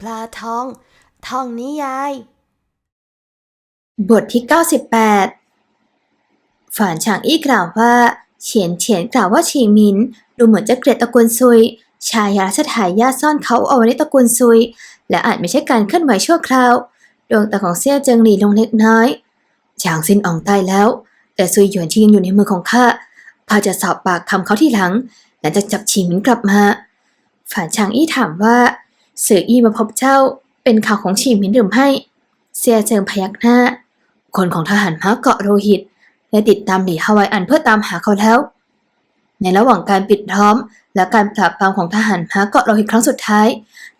ปลาทอง ทองนิยาย บทที่ 98 ฝานฉางอี้กล่าวว่า เฉียนเฉียนกล่าวว่าฉีหมิน ดูเหมือนจะเกลียดตระกูลซุย ชายาราชทายาทซ่อนเขาเอาไว้ในตระกูลซุย และอาจไม่ใช่การเคลื่อนไหวชั่วคราว ดวงตาของเซี่ยเจิงหลีลงเล็กน้อย ฉางซินอองตายแล้ว แต่ซุยหยวนชิงยังอยู่ในมือของข้าข้าจะสอบปากคำเขาที่หลังและจะจับฉีหมินกลับมาฝ่านฉางอี้ถามว่าเสืออี้มาพบเจ้าเป็นข่าวของฉีหมินหรือไม่เซียเจิงพยักหน้า คนของทหารม้าเกาะโรหิตได้ติดตามหลีฮาวายอันเพื่อตามหาเขาแล้ว ในระหว่างการปิดล้อม และการปราบปรามของทหารม้าเกาะโรหิตครั้งสุดท้าย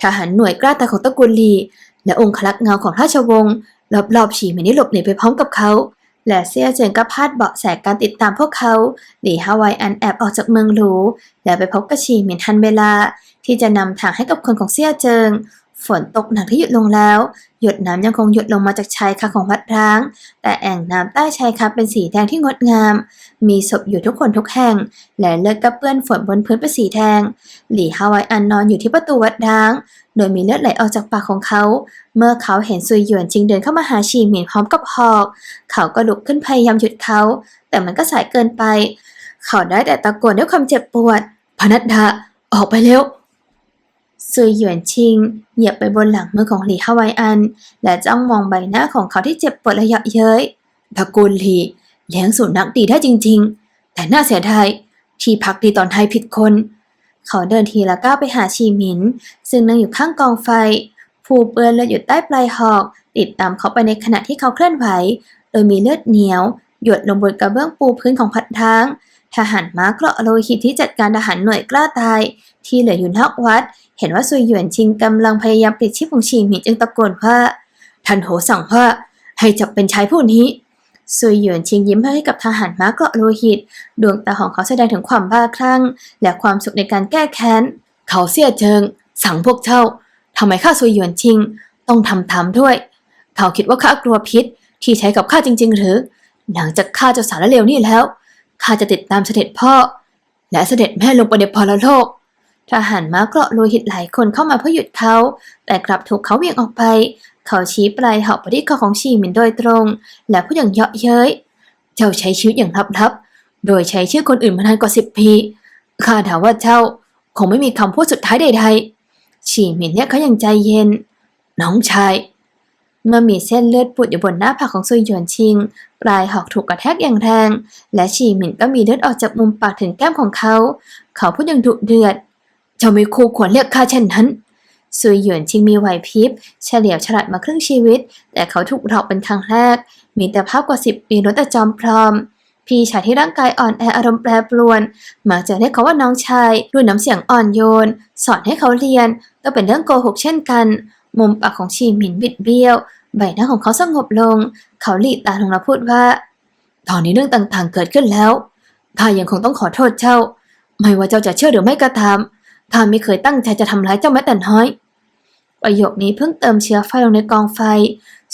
ทหารหน่วยกล้าตาของตระกูลลีและองค์คลักษ์เงาของราชวงศ์ รอบๆฉีหมินได้หลบหนีไปพร้อมกับเขา และเซียเจิงก็พาดเบาะแสการติดตามพวกเขาหนีฮาวายอันแอบออกจากเมืองหรู และไปพบกับฉีเหมินทันเวลา ที่จะนำทางให้กับคนของเซียเจิง ฝนตกหนักที่หยุดลงแล้ว หยดน้ำยังคงหยดลงมาจากชายคาของวัดร้าง แต่แอ่งน้ำใต้ชายคาเป็นสีแดงที่งดงาม มีศพอยู่ทุกคนทุกแห่ง และเลือดก็เปื้อนฝนบนพื้นเป็นสีแดง หลี่ฮาวายอันนอนอยู่ที่ประตูวัดร้าง โดยมีเลือดไหลออกจากปากของเขา เมื่อเขาเห็นซุยหยวนจิงเดินเข้ามาหาชีหมินพร้อมกับหอก เขาก็ลุกขึ้นพยายามหยุดเขา แต่มันก็สายเกินไป เขาได้แต่ตะโกนด้วยความเจ็บปวด พนัดดาออกไปเร็ว ซุยหยวนชิง เหยียบไปบนหลังมือของหลีฮาวายอัน และจ้องมองใบหน้าของเขาที่เจ็บปวดและเยาะเย้ยตระกูลหลีเลี้ยงสุนัขดีได้จริง ๆ แต่น่าเสียดายที่พักดีตอนไทยผิดคน เขาเดินทีละก้าวไปหาชีหมิน ซึ่งนั่งอยู่ข้างกองไฟ ผู้เปื้อนเลือดอยู่ใต้ปลายหอก ติดตามเขาไปในขณะที่เขาเคลื่อนไหว โดยมีเลือดเหนียว หยดลงบนกระเบื้องปูพื้นของพัดทาง ทหารม้าเกราะโลหิตที่จัดการทหารหน่วยกล้าตาย ที่เหลืออยู่นอกวัด เห็นว่าซุยหยวนชิงกำลังพยายามปลิดชีพของชีหมินจึงตะโกนว่าท่านโหสั่งว่าให้จับเป็นชายผู้นี้ซุยหยวนชิงยิ้มให้กับทหารม้าเกราะโลหิต ดวงตาของเขาแสดงถึงความบ้าคลั่ง และความสุขในการแก้แค้น เขาเสียเจิง สั่งพวกเจ้าทำไมข้าซุยหยวนชิง ต้องทำตามด้วย เขาคิดว่าข้ากลัวพิษที่ใช้กับข้าจริง ๆ หรือ หลังจากข้าเจ้าสารเลวนี่แล้ว ข้าจะติดตามเสด็จพ่อ และเสด็จแม่ลงไปในพรโลก ทหารม้าเกราะโลหิตหลายคนเข้ามาเพื่อหยุดเขา แต่กลับถูกเขาเหวี่ยงออกไป เขาชี้ปลายหอกไปที่คอของชีหมินโดยตรง และพูดอย่างเยาะเย้ย เจ้าใช้ชีวิตอย่างลับๆ โดยใช้ชื่อคนอื่นมานานกว่าสิบปี ข้าถามว่าเจ้าคงไม่มีคำพูดสุดท้ายใดๆชีหมินเนี่ยเขายังใจเย็น น้องชาย เมื่อมีเส้นเลือดปุดอยู่บนหน้าผากของซุยหยวนชิงปลายหอกถูกกระแทกอย่างแรง และฉีหมินก็มีเลือดออกจากมุมปากถึงแก้มของเขา เขาพูดอย่างดุเดือด เจ้าไม่คู่ควรเรียกข้าเช่นนั้นซุยหยวนชิงมีไหวพริบ เฉลียวฉลาดมาครึ่งชีวิต แต่เขาถูกหลอกเป็นครั้งแรก มีแต่ภาพกว่าสิบปีล้วนแต่จอมพร้อม พี่ชายที่ร่างกายอ่อนแออารมณ์แปรปรวน มักจะเรียกเขาว่าน้องชายด้วยน้ำเสียงอ่อนโยน สอนให้เขาเรียนก็เป็นเรื่องโกหกเช่นกัน มุมปากของชีหมินบิดเบี้ยว ใบหน้าของเขาสงบลง เขาหลีตาลงแล้วพูดว่า ตอนนี้เรื่องต่างๆเกิดขึ้นแล้วข้ายังคงต้องขอโทษเจ้า ไม่ว่าเจ้าจะเชื่อหรือไม่ก็ตามข้าไม่เคยตั้งใจจะทำร้ายเจ้าแม้แต่น้อย ประโยคนี้เพิ่งเติมเชื้อไฟลงในกองไฟ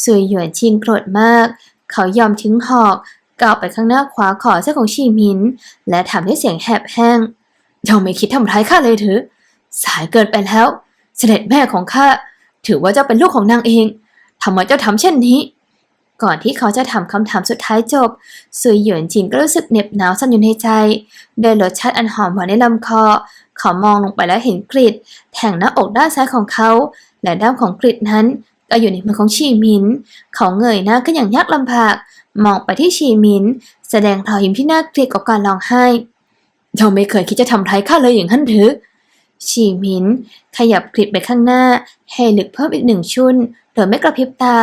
สวยหยวนชิงโกรธมาก เขายอมทิ้งหอกก้าวไปข้างหน้าขวาขอเสื้อของชีหมิน และถามด้วยเสียงแหบแห้งเจ้าไม่คิดทำร้ายข้าเลยหรือสายเกินไปแล้ว เสด็จแม่ของข้าถือว่าเจ้าเป็นลูกของนางเอง ทำไมเจ้าทำเช่นนี้ ก่อนที่เขาจะถามคำถามสุดท้ายจบ ซุยหยวนจินก็รู้สึกเหน็บหนาวสั่นอยู่ในใจด้วยรสชาติอันหอมหวานในลำคอ เขามองลงไปแล้วเห็นกริดแทงหน้าอกด้านซ้ายของเขา และด้ามของกริดนั้นก็อยู่ในมือของชีหมิน เขาเงยหน้าขึ้นอย่างยากลำบาก มองไปที่ชีหมิน แสดงรอยยิ้มที่น่าเกลียดกับการร้องไห้เจ้าไม่เคยคิดจะทำร้ายข้าเลยอย่างนั้นหรือชีหมินขยับกริดไปข้างหน้าให้ลึกเพิ่มอีกหนึ่งชุน โดยไม่กระพริบตา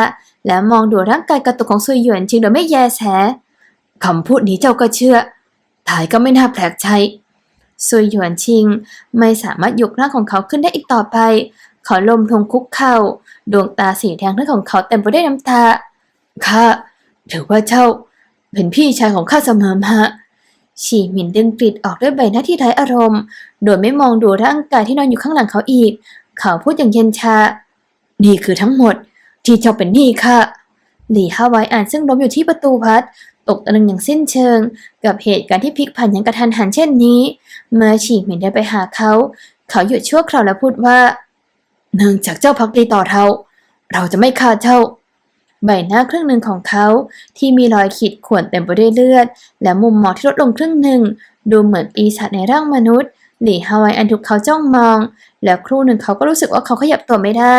แล้วมองดูร่างกายกระตุกของซุยหยวนจริงโดยไม่แยแสคำพูดนี้เจ้าก็เชื่อถ่ายก็ไม่น่าแปลกใจซุยหยวนชิงไม่สามารถยกร่างของเขาขึ้นได้อีกต่อไป เขาลมลงคุกเข่าดวงตาสีแดงทั้งของเขาเต็มไปด้วยน้ำตาข้าถือว่าเจ้าเป็นพี่ชายของข้าเสมอมาฉีหมินดึงกริดออกด้วยใบหน้าที่ไร้อารมณ์ โดยไม่มองดูร่างกายที่นอนอยู่ข้างหลังเขาอีก เขาพูดอย่างเย็นชา นี่คือทั้งหมดที่เจ้าเป็นหนี้ข้าหลี่ฮาวายอ่านซึ่งล้มอยู่ที่ประตูพัด ตกตะลึงอย่างสิ้นเชิง กับเหตุการณ์ที่พลิกผันอย่างกระทันหันเช่นนี้ เมื่อฉีเหมินเดินไปหาเขา เขาหยุดชั่วคราวแล้วพูดว่า เนื่องจากเจ้าพักดีต่อเราเราจะไม่ฆ่าเจ้าใบหน้าครึ่งหนึ่งของเขาที่มีรอยขีดข่วนเต็มไปด้วยเลือด และมุมมองที่ลดลงครึ่งหนึ่ง ดูเหมือนปีศาจในร่างมนุษย์ หลี่ฮาวายอันถูกเขาจ้องมอง แล้วครู่หนึ่งเขาก็รู้สึกว่าเขาขยับตัวไม่ได้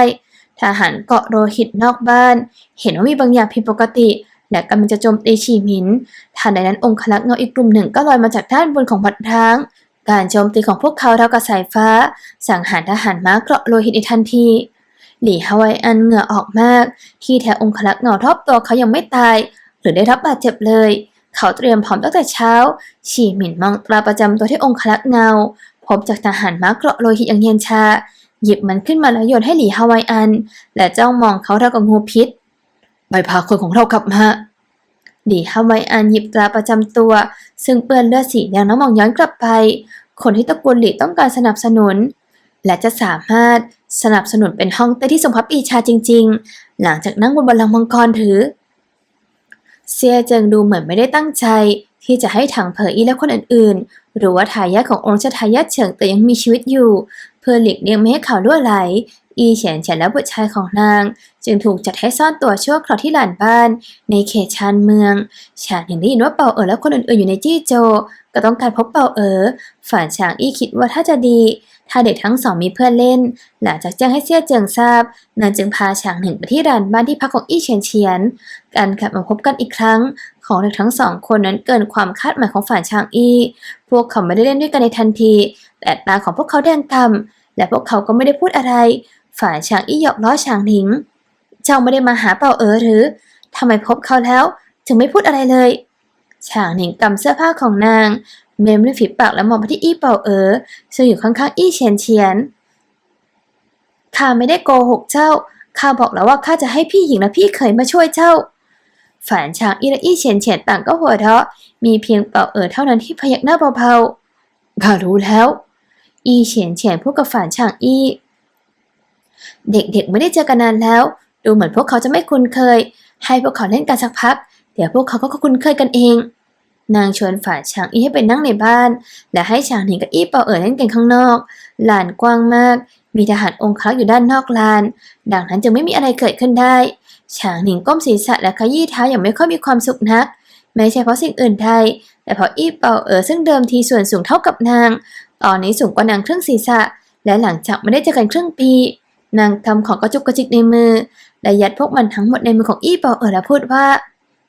ทหารเกาะโรหิตนอกบ้าน เห็นว่ามีบางอย่างผิดปกติ และกำลังจะโจมตีฉีหมินทันใดนั้นองคลักษ์เงาอีกกลุ่มหนึ่งก็ลอยมาจากด้านบนของวัดร้าง การโจมตีของพวกเขาเท่ากับสายฟ้า สังหารทหารม้าเกราะโลหิตในทันทีหลี่ฮาวายอันเหงื่อออกมาก ที่แท้องคลักษ์เงารอบตัวเขายังไม่ตาย หรือได้รับบาดเจ็บเลย เขาเตรียมพร้อมตั้งแต่เช้า ฉีหมินมองตราประจำตัวที่องคลักษ์เงา พบจากทหารม้าเกราะโลหิตอย่างเย็นชา หยิบมันขึ้นมาแล้วโยนให้หลี่ฮาวายอัน และจ้องมองเขาเท่ากับงูพิษไปพาคนของเรากลับมาหลี่ฮาวายอันหยิบตราประจำตัว ซึ่งเปื้อนเลือดสีแดงแล้วมองย้อนกลับไป คนที่ตระกูลหลี่ต้องการสนับสนุน และจะสามารถสนับสนุนเป็นห้องเต้ที่สมภพปีชาจริง ๆ หลังจากนั่งบนบัลลังก์มังกรถือ เซียเจิงดูเหมือนไม่ได้ตั้งใจ ที่จะให้ถังเผออีและคนอื่นๆ หรือว่าทายาทขององค์ชทายาทเฉิงแต่ยังมีชีวิตอยู่ เพื่อหลีกเลี่ยงไม่ให้ข่าวรั่วไหล อีเฉียนเฉียนและบุตรชายของนาง จึงถูกจัดให้ซ่อนตัวชั่วคราวที่หลานบ้าน ในเขตชานเมืองฉางยังได้ยินว่าเปาเอ๋อและคนอื่นๆอยู่ในจี้โจ ก็ต้องการพบเปาเอ๋อฝ่านฉางอี้คิดว่าถ้าจะดี ถ้าเด็กทั้งสองมีเพื่อนเล่น หลังจากแจ้งให้เซี่ยเจิงทราบนางจึงพาฉางหนึ่งไปที่ร้านบ้านที่พักของอี้เฉียนเฉียน การกลับมาพบกันอีกครั้ง ของเด็กทั้งสองคนนั้นเกินความคาดหมายของฝ่ายชางอี้ พวกเขาไม่ได้เล่นด้วยกันในทันที แต่ตาของพวกเขาแดงกำและพวกเขาก็ไม่ได้พูดอะไร ฝ่ายชางอี้หยอกล้อชางหนิง เจ้าไม่ได้มาหาเป่าเอ๋อหรือทำไมพบเขาแล้ว ถึงไม่พูดอะไรเลยฉางหนิงกำเสื้อผ้าของนาง เมมริมฝีปากและมองไปที่อี้เป่าเอ๋อซึ่งอยู่ข้างๆอี้เฉียนเฉียนข้าไม่ได้โกหกเจ้าข้าบอกแล้วว่าข้าจะให้พี่หญิงและพี่เขยมาช่วยเจ้าฝานฉางอีและอี้เฉียนเฉียนต่างก็หัวเราะมีเพียงเป่าเอ๋อเท่านั้นที่พยักหน้าเบาๆข้ารู้แล้ว อีเฉียนเฉียนพูดกับฝานฉางอี้เด็กๆไม่ได้เจอกันนานแล้ว ดูเหมือนพวกเขาจะไม่คุ้นเคย ให้พวกเขาเล่นกันสักพัก เดี๋ยวพวกเขาก็คุ้นเคยกันเอง นางชวนฝ่านฉางอี้ให้ไปนั่งในบ้าน และให้ฉางหนิงกับอี้เป่าเอ๋อเล่นกันข้างนอก ลานกว้างมาก มีทหารองครักษ์อยู่ด้านนอกลาน ดังนั้นจึงไม่มีอะไรเกิดขึ้นได้ ฉางหนิงก้มศีรษะและขยี้เท้าอย่างไม่ค่อยมีความสุขนัก ไม่ใช่เพราะสิ่งอื่นใด แต่เพราะอี้เป่าเอ๋อซึ่งเดิมทีส่วนสูงเท่ากับนาง ตอนนี้สูงกว่านางครึ่งศีรษะ และหลังจากไม่ได้เจอกันครึ่งปี นางทำของกระจุกกระจิกในมือและยัดพวกมันทั้งหมดในมือของอี้เป่าเอ๋อและพูดว่า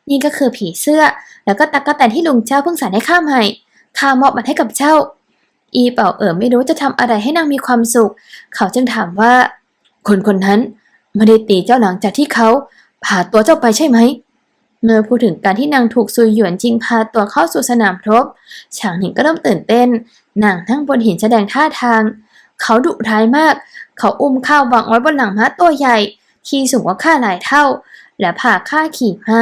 นี่ก็คือผีเสื้อ แล้วก็ตักกะแตนที่ลุงเจ้าเพิ่งสานให้ข้าใหม่ข้ามอบมันให้กับเจ้า อีเป่าเอ๋อไม่รู้จะทำอะไรให้นางมีความสุข เขาจึงถามว่า คนคนนั้นไม่ได้ตีเจ้าหลังจากที่เขาพาตัวเจ้าไปใช่ไหม เมื่อพูดถึงการที่นางถูกซุยหยวนจริงพาตัวเข้าสู่สนามรบฉางหนิงก็เริ่มตื่นเต้น นางนั่งบนหินแสดงท่าทาง เขาดุร้ายมาก เขาอุ้มข้าววางไว้บนหลังม้าตัวใหญ่ ที่สูงกว่าข้าหลายเท่า และพาข้าขี่ม้า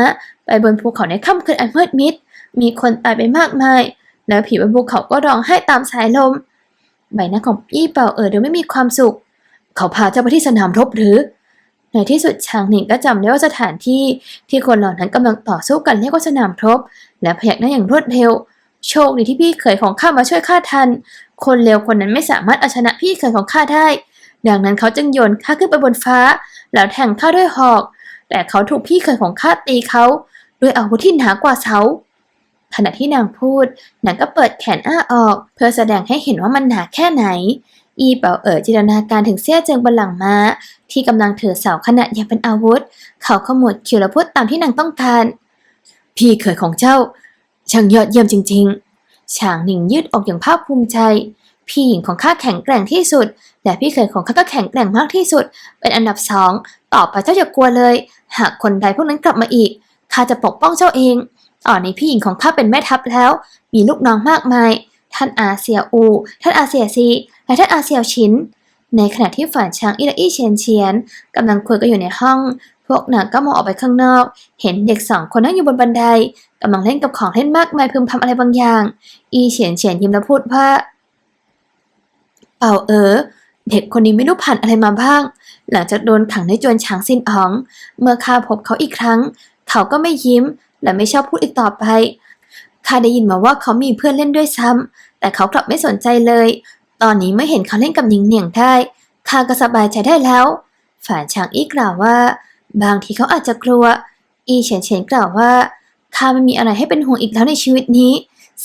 ไปบนภูเขาในค่ำคืนอันมืดมิด มีคนตายไปมากมาย แล้วผีบนภูเขาก็ร้องไห้ตามสายลม ใบหน้าของอี้เป่าเอ๋อดูไม่มีความสุข เขาพาเจ้าไปที่สนามรบหรือ ในที่สุดชางหนิงก็จำได้ว่าสถานที่ที่คนเหล่านั้นกำลังต่อสู้กันเรียกว่าสนามรบ และพยักหน้าอย่างรวดเร็ว โชคดีที่พี่เขยของข้ามาช่วยข้าทัน คนเลวคนนั้นไม่สามารถเอาชนะพี่เขยของข้าได้ ดังนั้นเขาจึงโยนข้าขึ้นไปบนฟ้า แล้วแทงข้าด้วยหอกแต่เขาถูกพี่เขยของข้าตีเขา ด้วยอาวุธที่หนากว่าเสาขณะที่นางพูดนางก็เปิดแขนอ้าออก เพื่อแสดงให้เห็นว่ามันหนาแค่ไหน อีเป่าเอ๋อจินตนาการถึงเสี้ยเจิงบนหลังม้า ที่กำลังถือเสาขนาดใหญ่เป็นอาวุธ เขาขมวดคิ้วและพูดตามที่นางต้องการ พี่เขยของเจ้า ช่างยอดเยี่ยมจริง ๆ ฉางหนิงยืดอกอย่างภาคภูมิใจ พี่หญิงของข้าแข็งแกร่งที่สุด และพี่เขยของข้าก็แข็งแกร่งมากที่สุด เป็นอันดับสอง ต่อไปเจ้าอย่ากลัวเลย หากคนใดพวกนั้นกลับมาอีก ข้าจะปกป้องเจ้าเองตอนนี้พี่หญิงของข้าเป็นแม่ทัพแล้ว มีลูกน้องมากมาย ท่านอาเซียอู ท่านอาเซียซี และท่านอาเซียวชิน ในขณะที่ฝ่ายช้างอิละอี้เฉียนเฉียนกำลังคุยกันอยู่ในห้อง พวกนางก็มองออกไปข้างนอก เห็นเด็กสองคนนั่งอยู่บนบันไดกำลังเล่นกับของเล่นมากมายพึมพำอะไรบางอย่าง อีเฉียนเฉียนยิ้มแล้วพูดว่า เป่าเอ๋อเด็กคนนี้ไม่รู้ผ่านอะไรมาบ้าง หลังจากโดนขังในจวนฉางซินอ๋อง เมื่อข้าพบเขาอีกครั้ง เขาก็ไม่ยิ้ม และไม่ชอบพูดอีกต่อไปข้าได้ยินมาว่าเขามีเพื่อนเล่นด้วยซ้ำแต่เขากลับไม่สนใจเลย ตอนนี้ไม่เห็นเขาเล่นกับหนิงเหนียงได้ข้าก็สบายใจได้แล้วฝ่านฉางอี้กล่าวว่า บางทีเขาอาจจะกลัว อีเฉียนเฉียนกล่าวว่าข้าไม่มีอะไรให้เป็นห่วงอีกแล้วในชีวิตนี้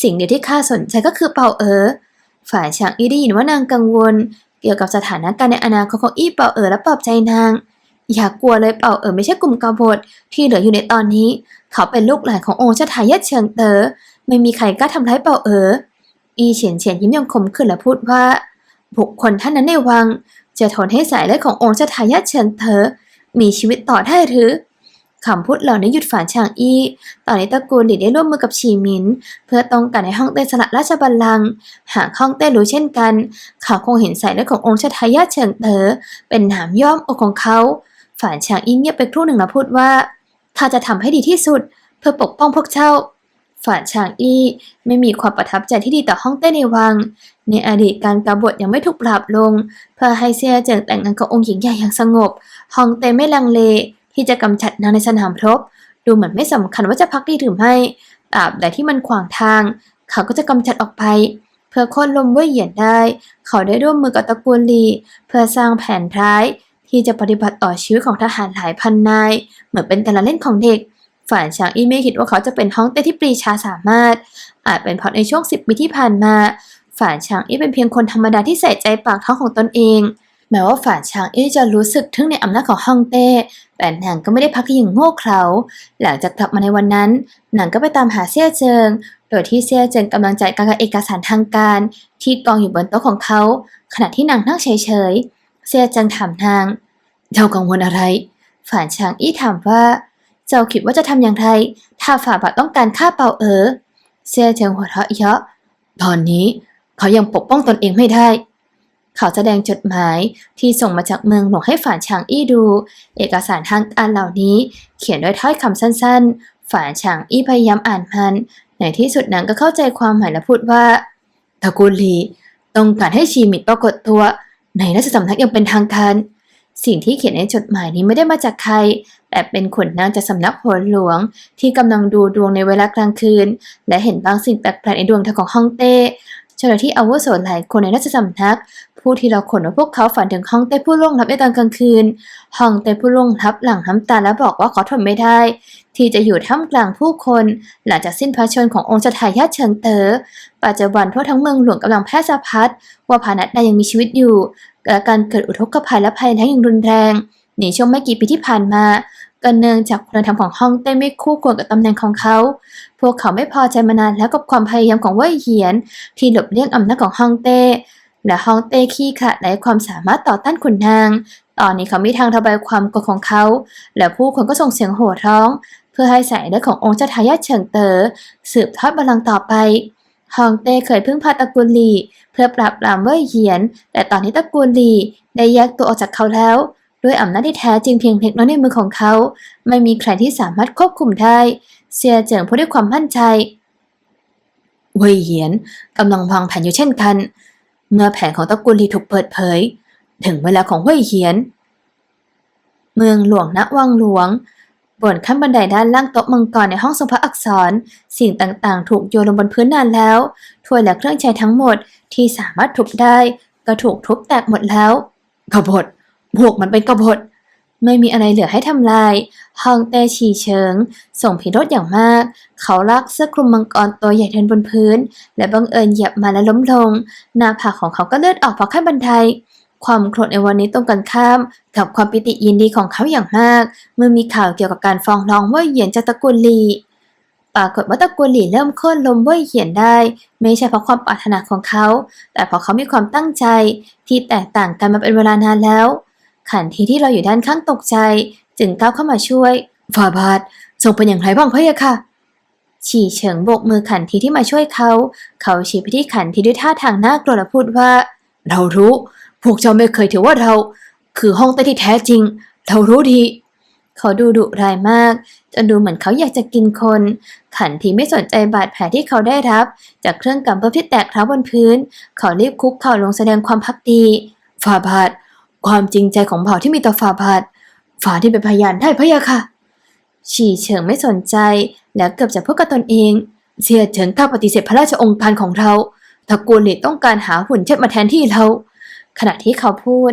สิ่งเดียวที่ข้าสนใจก็คือเป่าเอ๋อฝ่ายฉางอี้ได้ยินว่านางกังวล เกี่ยวกับสถานการณ์ในอนาคตของอี้เป่าเอ๋อและปลอบใจนาง อย่ากกลัวเลยเป่าเอ๋อไม่ใช่กลุ่มกบฏที่เหลืออยู่ในตอนนี้ เขาเป็นลูกหลานขององค์ชาทายาทเฉิงเต๋อไม่มีใครกล้าทำร้ายเป่าเอ๋ออีเฉียนเฉียนยิ้มยังคมขึ้นและพูดว่า บุคคลท่านนั้นในวัง จะทนให้สายเลือดขององค์ชาทายาทเฉิงเต๋อมีชีวิตต่อได้หรือคำพูดเหล่านี้หยุดฝานฉางอี้ตอนนี้ตระกูลหลีได้ร่วมมือกับฉีหมิน เพื่อต้องการให้องเต้สละราชบัลลังก์ หากฮ่องเต้รู้เช่นกัน เขาคงเห็นสายเลือดขององค์ชาทายาทเฉิงเต๋อเป็นหนามย่อมอกของเขา ฝานฉางอี้เงียบไปครู่หนึ่งแล้วพูดว่าข้าจะทำให้ดีที่สุด เพื่อปกป้องพวกเจ้า ฝานฉางอี้ไม่มีความประทับใจที่ดีต่อฮ่องเต้ในวัง ในอดีตการกบฏยังไม่ถูกปราบลง เพื่อให้เซียเจิงแต่งงานกับองค์หญิงใหญ่อย่างสงบฮ่องเต้ไม่ลังเล ที่จะกำจัดนางในสนามรบ ดูเหมือนไม่สำคัญว่าจะพักดีหรือไม่ตราบใดที่มันขวางทาง เขาก็จะกำจัดออกไปเพื่อค่นลมเว่ยเหยียนได้ เขาได้ร่วมมือกับตระกูลลี เพื่อสร้างแผนร้าย ที่จะปฏิบัติต่อชีวิตของทหารหลายพันนาย เหมือนเป็นการเล่นของเด็ก ฝ่ายชางอี้ไม่คิดว่าเขาจะเป็นฮ่องเต้ที่ปรีชาสามารถ อาจเป็นเพราะในช่วงสิบปีที่ผ่านมา ฝ่ายชางอี้เป็นเพียงคนธรรมดาที่ใส่ใจปากท้องของตนเอง แม้ว่าฝ่ายชางอี้จะรู้สึกถึงในอำนาจของฮ่องเต้ แต่นางก็ไม่ได้พักอย่างโง่เขลาหลังจากกลับมาในวันนั้นนางก็ไปตามหาเซี่ยเจิงโดยที่เซี่ยเจิงกำลังจัดการกับเอกสารทางการ ที่กองอยู่บนโต๊ะของเขา ขณะที่นางนั่งเฉย เซียจิงถามนาง เจ้ากังวลอะไร ฝ่ายชางอี้ถามว่า เจ้าคิดว่าจะทำอย่างไร ถ้าฝ่าบาทต้องการฆ่าเปาเอ๋อเซียเจิงหัวเราะเยาะ ตอนนี้เขายังปกป้องตนเองไม่ได้ เขาแสดงจดหมายที่ส่งมาจากเมืองหลวงให้ฝ่านฉางอี้ดู เอกสารทางการเหล่านี้ เขียนด้วยถ้อยคำสั้น ๆ ฝ่านฉางอี้พยายามอ่านมันในที่สุดนางก็เข้าใจความหมายและพูดว่าตระกูลลีต้องการให้ชีมิตปรากฏตัว ในราชสำนักยังเป็นทางการ สิ่งที่เขียนในจดหมายนี้ไม่ได้มาจากใคร แต่เป็นขนนางจากสำนักโหนหลวง ที่กำลังดูดวงในเวลากลางคืน และเห็นบางสิ่งแปลกๆในดวงตาของฮ่องเต้ เจ้าหน้าที่อาวุโสหลายคนในราชสำนักผู้ที่เราขนว่าพวกเขาฝันถึงฮ่องเต้ผู้ล่วงลับในตอนกลางคืนฮ่องเต้ผู้ล่วงลับหลังน้ำตาและบอกว่าเขาทนไม่ได้ ที่จะอยู่ท่ามกลางผู้คน หลังจากสิ้นพระชนขององค์ชายาเฉิงเตอ๋อปัจจุบันทั่วทั้งเมืองหลวงกำลังแพร่สะพัดว่าพานัดดายังมีชีวิตอยู่และการเกิดอุทกภัยและภัยแล้งอย่างรุนแรงในช่วงไม่กี่ปีที่ผ่านมา ก็เนื่องจากคุณธรรมของฮ่องเต้ไม่คู่ควรกับตำแหน่งของเขา พวกเขาไม่พอใจมานานแล้วกับความพยายามของเว่ยเหียน ที่หลบเลี่ยงอำนาจของฮ่องเต้ และฮ่องเต้ขี้ขลาดไร้ความสามารถต่อต้านขุนนาง ตอนนี้เขามีทางระบายความกรธของเขา และผู้คนก็ส่งเสียงโห่ร้อง เพื่อให้สายเลือดขององค์เจ้าทายาทเฉิงเตอ๋อสืบทอดบัลลังก์ต่อไปฮ่องเต้เคยพึ่งพาตระกูลหลี่เพื่อปราบปรามเว่ยเหียน แต่ตอนนี้ตระกูลหลี่ได้แยกตัวออกจากเขาแล้ว ด้วยอำนาจที่แท้จริงเพียงเล็กน้อยในมือของเขา ไม่มีใครที่สามารถควบคุมได้เสียเจิงพูดด้วยความมั่นใจเว่ยเหียนกำลังวางแผนอยู่เช่นกัน เมื่อแผนของตระกูลลีถูกเปิดเผย ถึงเวลาของเว่ยเหียน เมืองหลวงณวังหลวง บนขั้นบันไดด้านล่างโต๊ะมังกรในห้องทรงพระอักษร สิ่งต่างๆ ถูกโยนลงบนพื้นนานแล้วถ้วยและเครื่องใช้ทั้งหมดที่สามารถทุบได้ก็ถูกทุบแตกหมดแล้วกบฏ พวกมันเป็นกบฏไม่มีอะไรเหลือให้ทำลายฮองเต้ฉีเฉิง ส่งพิรถอย่างมาก เขาลากเสื้อคลุมมังกรตัวใหญ่เดินบนพื้น และบังเอิญเหยียบมาและล้มลง หน้าผากของเขาก็เลือดออกเพราะขั้นบันได ความโกรธในวันนี้ตรงกันข้าม กับความปิติยินดีของเขาอย่างมาก เมื่อมีข่าวเกี่ยวกับการฟ้องร้องว่าเหยียนจากตระกูลลีปรากฏว่าตระกูลหลี่เริ่มโค่นลมเว่ยเหยียนได้ ไม่ใช่เพราะความปรารถนาของเขา แต่เพราะเขามีความตั้งใจที่แตกต่างกันมาเป็นเวลานานแล้ว ขันทีที่เราอยู่ด้านข้างตกใจ จึงก้าวเข้ามาช่วยฝ่าบาททรงเป็นอย่างไรบ้างพะยะค่ะฉี่เฉิงโบกมือขันทีที่มาช่วยเขา เขาชี้ไปที่ขันทีด้วยท่าทางน่ากลัวและพูดว่า เรารู้ พวกเจ้าไม่เคยถือว่าเรา คือห้องใต้ที่แท้จริง เรารู้ดี เขาดูดุร้ายมากจนดูเหมือนเขาอยากจะกินคน ขันทีไม่สนใจบาดแผลที่เขาได้รับ จากเครื่องกำเพื่อที่แตกร้าบนพื้น เขารีบคุกเข่าลงแสดงความพักดีฝ่าบาท ความจริงใจของเผ่าที่มีต่อฝ่าบาทฝ่าที่เป็นพยานได้พะยะค่ะ ฉีเฉิงไม่สนใจแล้วเกือบจะพูดกับตนเอง เสียเฉิงกล้าปฏิเสธพระราชองค์การของเราตระกูลหลี่ต้องการหาหุ่นเชิดมาแทนที่เรา ขณะที่เขาพูด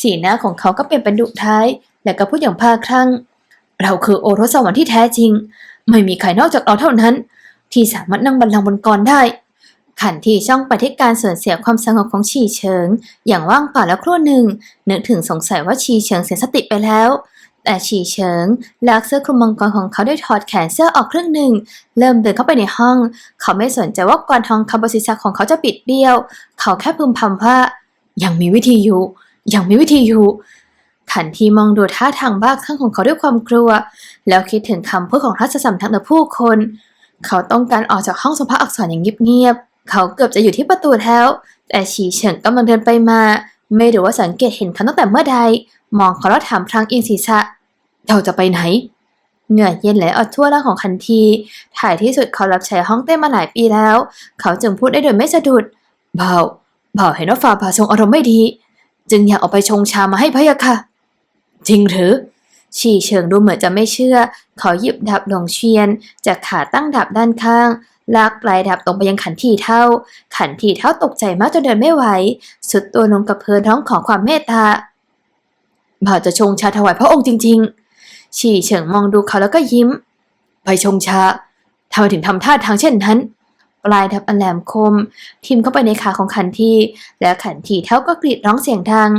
สีหน้าของเขาก็เป็นเป็นดุท้าย และก็พูดอย่างพาคลั่ง เราคือโอรสสวรรค์ที่แท้จริง ไม่มีใครนอกจากเราเท่านั้น ที่สามารถนั่งบัลลังก์บนกรได้ ขันที่ช่องไปที่การสูญเสียความสงบของชีเฉิง อย่างว่างเปล่าแล้วครู่หนึ่ง นึกถึงสงสัยว่าชีเฉิงเสียสติไปแล้ว แต่ชีเฉิงลากเสื้อคลุมมังกรของเขาด้วยถอดแขนเสื้อออกครึ่งหนึ่ง เริ่มเดินเข้าไปในห้อง เขาไม่สนใจว่ากรทองคำบริษัทของเขาจะปิดเบี้ยว เขาแค่พึมพำว่า ยังมีวิธีอยู่ ยังมีวิธีอยู่ขันทีมองดูท่าทางบ้าคลั่งของเขาด้วยความกลัว แล้วคิดถึงคำพูดของราชสำนักและผู้คน เขาต้องการออกจากห้องสมภาอักษรอย่างเงียบๆ เขาเกือบจะอยู่ที่ประตูแล้ว แต่ฉีเฉิงกำลังเดินไปมา ไม่รู้ว่าสังเกตเห็นเขาตั้งแต่เมื่อใด มองเขาแล้วถามพลางอิงศีรษะเราจะไปไหน เหงื่อเย็นไหลออกทั่วร่างของคันที ถ่ายที่สุดเขารับใช้ห้องเต้มาหลายปีแล้ว เขาจึงพูดได้โดยไม่สะดุด เบาเบาเห็นว่าฝ่าบาทรงอารมณ์ไม่ดี จึงอยากเอาไปชงชามาให้พะยะค่ะ จริงหรือฉีเฉิงดูเหมือนจะไม่เชื่อ เขาหยิบดาบหลงเชียนจากขาตั้งดาบด้านข้าง ลากปลายดาบตรงไปยังขันทีเท่า ขันทีเท่าตกใจมากจนเดินไม่ไหว สุดตัวลงกับพื้นร้องขอความเมตตาบ่าวจะชงชาถวายพระองค์จริง ๆ ฉีเฉิงมองดูเขาแล้วก็ยิ้ม ไปชงชาทำไมถึงทำท่าทางเช่นนั้น ปลายดาบอันแหลมคม ทิมเข้าไปในขาของขันทีแล้วขันทีเท่าก็กรีดร้องเสียงดัง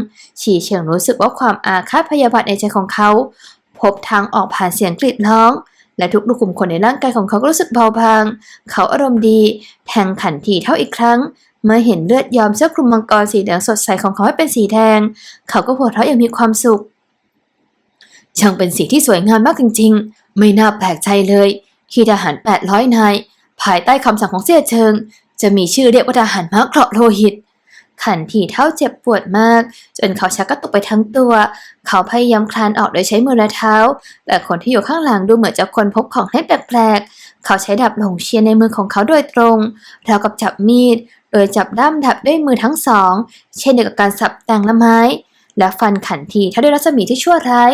ฉีเฉิงรู้สึกว่าความอาฆาตพยาบาทในใจของเขา พบทางออกผ่านเสียงกรีดร้อง และทุกลูกขุมขนในร่างกายของเขาก็รู้สึกเบาบาง เขาอารมณ์ดี แทงขันทีเท่าอีกครั้ง เมื่อเห็นเลือดยอมเสื้อคลุมมังกรสีเหลืองสดใสของเขาให้เป็นสีแดง เขาก็หัวเราะอย่างมีความสุข ช่างเป็นสีที่สวยงามมากจริงๆ ไม่น่าแปลกใจเลย ที่ทหาร 800 นาย ภายใต้คำสั่งของเสี่ยเชิง จะมีชื่อเรียกว่าทหารม้าเกราะโลหิต ขันทีเท่าเจ็บปวดมาก จนเขาชักกระตุกไปทั้งตัว เขาพยายามคลานออกโดยใช้มือและเท้า แต่คนที่อยู่ข้างหลังดูเหมือนจะคนพบของเล่นแปลกๆ เขาใช้ดาบหลงเชียนในมือของเขาโดยตรงราวกับจับมีด โดยจับด้ามดาบด้วยมือทั้งสอง เช่นเดียวกับการสับแต่งละไม้ และฟันขันทีเท่าด้วยรัศมีที่ชั่วร้าย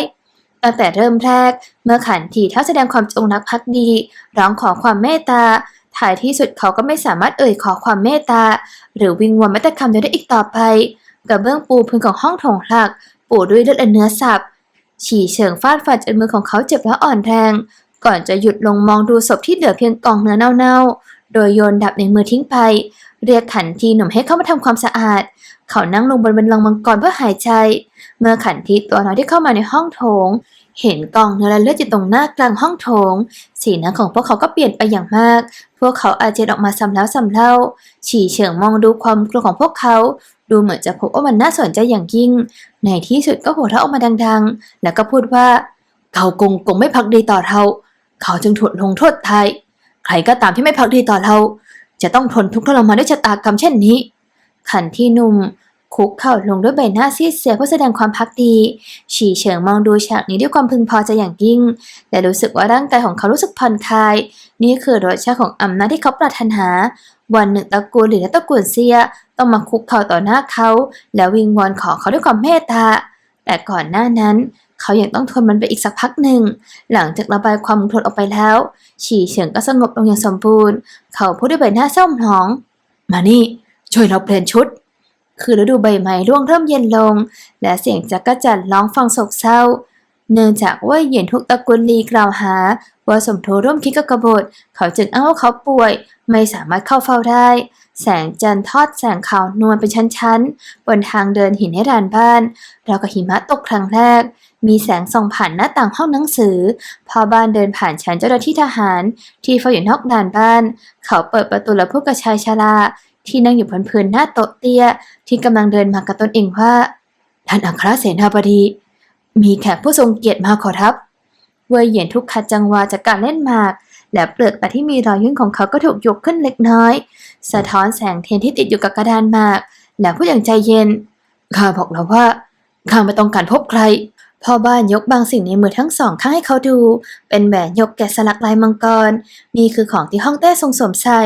ตั้งแต่เริ่มแรก เมื่อขันทีเท่าแสดงความจงรักภักดี ร้องขอความเมตตา ท้ายที่สุดเขาก็ไม่สามารถเอ่ยขอความเมตตา หรือวิงวอนแม้แต่คำเดียวได้อีกต่อไปกระเบื้องปูพื้นของห้องโถงหลัก ปูด้วยเลือดและเนื้อสับฉี่เฉิงฟาดฟันจนมือของเขาเจ็บและอ่อนแรง ก่อนจะหยุดลงมองดูศพที่เหลือเพียงกองเนื้อเน่าๆ โดยโยนดับในมือทิ้งไป เรียกขันทีหนุ่มให้เข้ามาทำความสะอาด เขานั่งลงบนบันลังมังกรเพื่อหายใจ เมื่อขันทีตัวน้อยที่เข้ามาในห้องโถง เห็นกองเนื้อและเลือดอยู่ตรงหน้ากลางห้องโถง สีหน้าของพวกเขาก็เปลี่ยนไปอย่างมาก พวกเขาอาเจียนออกมาซ้ำแล้วซ้ำเล่า ฉี่เฉิงมองดูความกลัวของพวกเขา ดูเหมือนจะพบว่ามันน่าสนใจอย่างยิ่ง ในที่สุดก็หัวเราะออกมาดังๆ แล้วก็พูดว่า เขากงกงไม่พักดีต่อเรา เขาจึงถูกลงโทษไทยใครก็ตามที่ไม่พักดีต่อเรา จะต้องทนทุกข์ทรมานด้วยชะตากรรมเช่นนี้ ขันที่หนุ่ม คุกเข่าลงด้วยใบหน้าซีดเสียเพื่อแสดงความพักดี ฉีเฉิงมองดูฉากนี้ด้วยความพึงพอใจอย่างยิ่ง และรู้สึกว่าร่างกายของเขารู้สึกผ่อนคลาย นี่คือรสชาติของอำนาจที่เขาปรารถนา วันหนึ่งตระกูลหรือตระกูลเซียต้องมาคุกเข่าต่อหน้าเขา แล้ววิงวอนขอเขาด้วยความเมตตา แต่ก่อนหน้านั้น เขายังต้องทนมันไปอีกสักพักหนึ่ง หลังจากระบายความโกรธออกไปแล้ว ฉีเฉิงก็สงบลงอย่างสมบูรณ์ เขาพูดด้วยใบหน้าเศร้าหมอง มานี่ ช่วยเราเปลี่ยนชุด คือฤดูใบไม้ร่วงเริ่มเย็นลง และเสียงจักรจันร้องฟังโศกเศร้า เนื่องจากว่าเหยียนทุกตระกูลลีกล่าวหา ว่าสมโทร่วมคิดกับกบฏเขาจึงอ้างว่าเขาป่วย ไม่สามารถเข้าเฝ้าได้ แสงจันทร์ทอดแสงขาวนวลเป็นชั้นๆ บนทางเดินหินให้ด่านบ้านเรากับหิมะตกครั้งแรกมีแสงส่องผ่านหน้าต่างห้องหนังสือ พอบ้านเดินผ่านชั้นเจ้าหน้าที่ทหาร ที่เฝ้าอยู่นอกด่านบ้าน เขาเปิดประตูและพูดกับชายชรา ที่นั่งอยู่บนพื้นหน้าโต๊ะเตี้ย ที่กำลังเดินมากับตนเองว่าท่านอัครเสนาบดี มีแขกผู้ทรงเกียรติมาขอรับเว่ยเหยียนทุกขัดจังวะจากการเล่นหมาก และเปลือกตาที่มีรอยยุ่งของเขาก็ถูกยกขึ้นเล็กน้อย สะท้อนแสงเทียนที่ติดอยู่กับกระดานหมาก และพูดอย่างใจเย็น ข้าบอกแล้วว่าข้าไม่ต้องการพบใคร พ่อบ้านยกบางสิ่งในมือทั้งสองข้างให้เขาดู เป็นแหวนยกแกะสลักลายมังกร นี่คือของที่ห้องเต้ทรงสวมใส่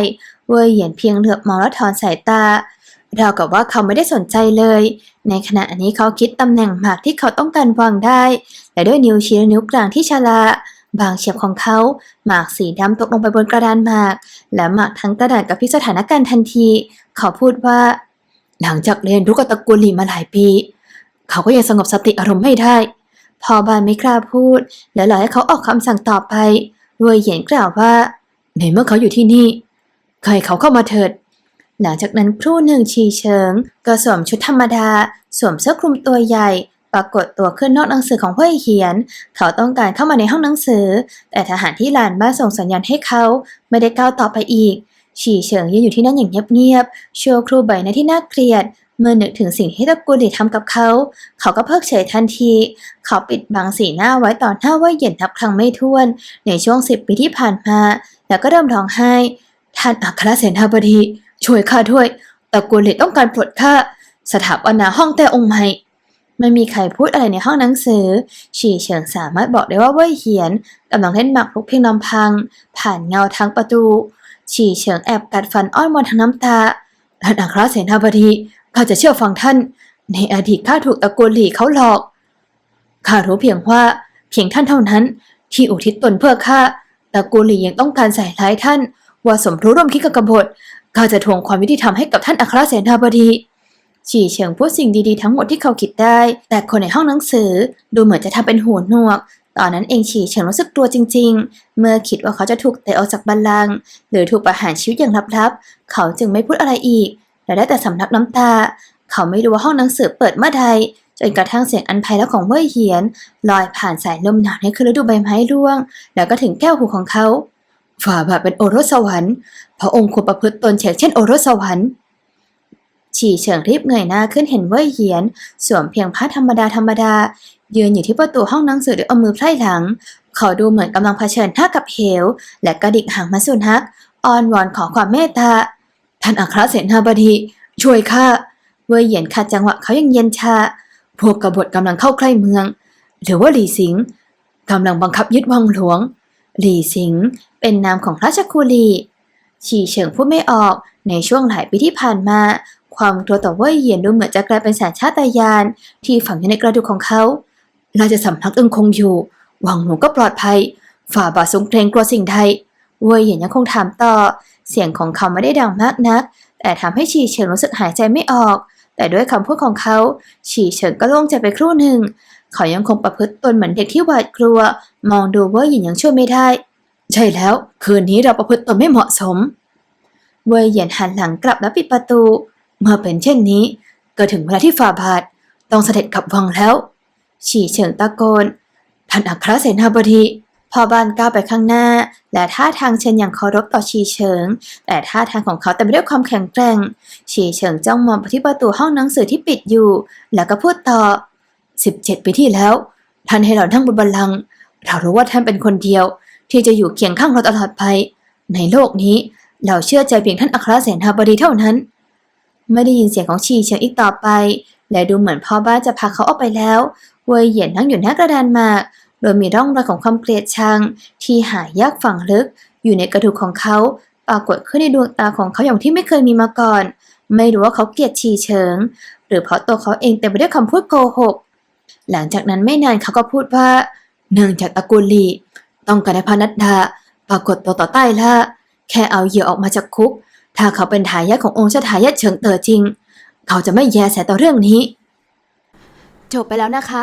เว่ยเหยียนเพียงเหลือบมองแล้วถอนสายตาเรากับว่าเขาไม่ได้สนใจเลย ในขณะนี้เขาคิดตำแหน่งหมากที่เขาต้องการวางได้ และด้วยนิ้วชี้และนิ้วกลางที่ชราบางเฉียบของเขา หมากสีดำตกลงไปบนกระดานหมาก และหมากทั้งกระดาษกับพิสถานการณ์ทันที เขาพูดว่า หลังจากเรียนรู้กับตระกูลหลีมาหลายปี เขาก็ยังสงบสติอารมณ์ไม่ได้ พอบานไม่กล้าพูด และรอให้เขาออกคำสั่งต่อไปเวยเหยียนกล่าวว่าในเมื่อเขาอยู่ที่นี่ใครเขาเข้ามาเถิด หลังจากนั้นครู่หนึ่งชีเฉิง ก็สวมชุดธรรมดา สวมเสื้อคลุมตัวใหญ่ ปรากฏตัวขึ้นนอกหนังสือของเว่ยเหียน เขาต้องการเข้ามาในห้องหนังสือ แต่ทหารที่ลานบ้านส่งสัญญาณให้เขาไม่ได้ก้าวต่อไปอีกฉีเฉิงยืนอยู่ที่นั่นอย่างเงียบๆชั่วครู่ใบหน้าที่น่าเกลียด เมื่อนึกถึงสิ่งที่ตะกูลดีทำกับเขา เขาก็เพิกเฉยทันที เขาปิดบังสีหน้าไว้ต่อหน้าว่าเหย็นนับครั้งไม่ถ้วน ในช่วงสิบปีที่ผ่านมา แล้วก็เริ่มร้องไห้ ท่านอัครเสนาบดีช่วยข้าด้วยตะกูลีต้องการปลดข้าสถาปนาห้องแต่องค์ใหม่ไม่มีใครพูดอะไรในห้องหนังสือ ฉีเฉิงสามารถบอกได้ว่าเว่ยเหียนกำลังเล่นหมากรุกเพียงลำพัง ผ่านเงาทางประตู ฉีเฉิงแอบกัดฟันอ้อนวอนทั้งน้ำตาท่านอัครเสนาบดี ข้าจะเชื่อฟังท่าน ในอดีตข้าถูกตระกูลหลีเขาหลอก ข้ารู้เพียงว่าเพียงท่านเท่านั้น ที่อุทิศตนเพื่อข้าตระกูลหลียังต้องการใส่ร้ายท่าน ว่าสมรู้ร่วมคิดกับกบฏข้าจะทวงความยุติธรรมให้กับท่านอัครเสนาบดีฉีเฉิงพูดสิ่งดีๆทั้งหมดที่เขาคิดได้ แต่คนในห้องหนังสือดูเหมือนจะทำเป็นหูหนวก ตอนนั้นเองฉีเฉิงรู้สึกกลัวจริง ๆ เมื่อคิดว่าเขาจะถูกเตะออกจากบัลลังก์หรือถูกประหารชีวิตอย่างลับๆ เขาจึงไม่พูดอะไรอีก และได้แต่สำนักน้ำตา เขาไม่รู้ว่าห้องหนังสือเปิดเมื่อใดจนกระทั่งเสียงอันไพเราะของเว่ยเหียน ลอยผ่านสายลมหนาวในคืนฤดูใบไม้ร่วง แล้วก็ถึงแก้วหูของเขา ฝ่าบาทเป็นโอรสสวรรค์พระองค์ควรประพฤติตนเฉกเช่นโอรสสวรรค์ฉีเฉิงรีบเงยหน้าขึ้นเห็นเว่ยเหียน สวมเพียงผ้าธรรมดาธรรมดา ยืนอยู่ที่ประตูห้องหนังสือด้วยเอามือไพร่หลัง เขาดูเหมือนกำลังเผชิญหน้ากับเหว และกระดิกหางมาสุนัขอ้อนวอนขอความเมตตา ท่านอัครเสนาบดีช่วยข้าเว่ยเหยียนขัดจังหวะเขายังเย็นชา พวกกบฏกำลังเข้าใกล้เมือง หรือว่าหลี่สิงกำลังบังคับยึดวังหลวง หลี่สิงเป็นนามของราชคูลีฉีเฉิงพูดไม่ออกในช่วงหลายปีที่ผ่านมา ความกลัวต่อเว่ยเหยียนดูเหมือนจะกลายเป็นสัญชาตญาณที่ฝังอยู่ในกระดูกของเขาราชสำนักยังคงอยู่วังหลวงก็ปลอดภัย ฝ่าบาททรงเกรงกลัวสิ่งใดเว่ยเหยียนยังคงถามต่อ เสียงของเขาไม่ได้ดังมากนัก แต่ทำให้ฉีเฉิงรู้สึกหายใจไม่ออก แต่ด้วยคำพูดของเขาฉีเฉิงก็โล่งใจไปครู่หนึ่ง เขายังคงประพฤติตนเหมือนเด็กที่หวาดกลัว มองดูเว่ยหยินยังช่วยไม่ได้ ใช่แล้ว คืนนี้เราประพฤติตนไม่เหมาะสม เวยเหยียนหันหลังกลับและปิดประตู เมื่อเป็นเช่นนี้ ก็ถึงเวลาที่ฝ่าบาทต้องเสด็จกลับวังแล้วฉีเฉิงตะโกนท่านอัครเสนาบดี พอบานก้าวไปข้างหน้า และท่าทางเช่นอย่างเคารพต่อฉีเฉิง แต่ท่าทางของเขาเต็มไปด้วยความแข็งแกร่งฉีเฉิงจ้องมองไปที่ประตูห้องหนังสือที่ปิดอยู่ แล้วก็พูดต่อ 17 ปีที่แล้ว ท่านให้เรานั่งบนบัลลังก์เรารู้ว่าท่านเป็นคนเดียว ที่จะอยู่เคียงข้างเราตลอดไป ในโลกนี้ เราเชื่อใจเพียงท่านอัครเสนาบดีเท่านั้น ไม่ได้ยินเสียงของชีเฉียงอีกต่อไป และดูเหมือนพ่อบ้านจะพาเขาออกไปแล้วเวยเหยียนนั่งอยู่หน้ากระดานมาก โดยมีร่องรอยของความเกลียดชัง ที่หายากฝังลึก อยู่ในกระดูกของเขาปรากฏขึ้นในดวงตาของเขาอย่างที่ไม่เคยมีมาก่อน ไม่รู้ว่าเขาเกลียดชีเฉิง หรือเพราะตัวเขาเองเต็มไปด้วยคำพูดโกหก หลังจากนั้นไม่นานเขาก็พูดว่าเนื่องจากตระกูลลีต้องการให้พระนัดดาปรากฏตัวต่อใต้ล่าแค่เอาเหยื่อออกมาจากคุก ถ้าเขาเป็นทายาทขององค์ชาทายาทเฉิงเต๋อจริง เขาจะไม่แยแสต่อเรื่องนี้ จบไปแล้วนะคะ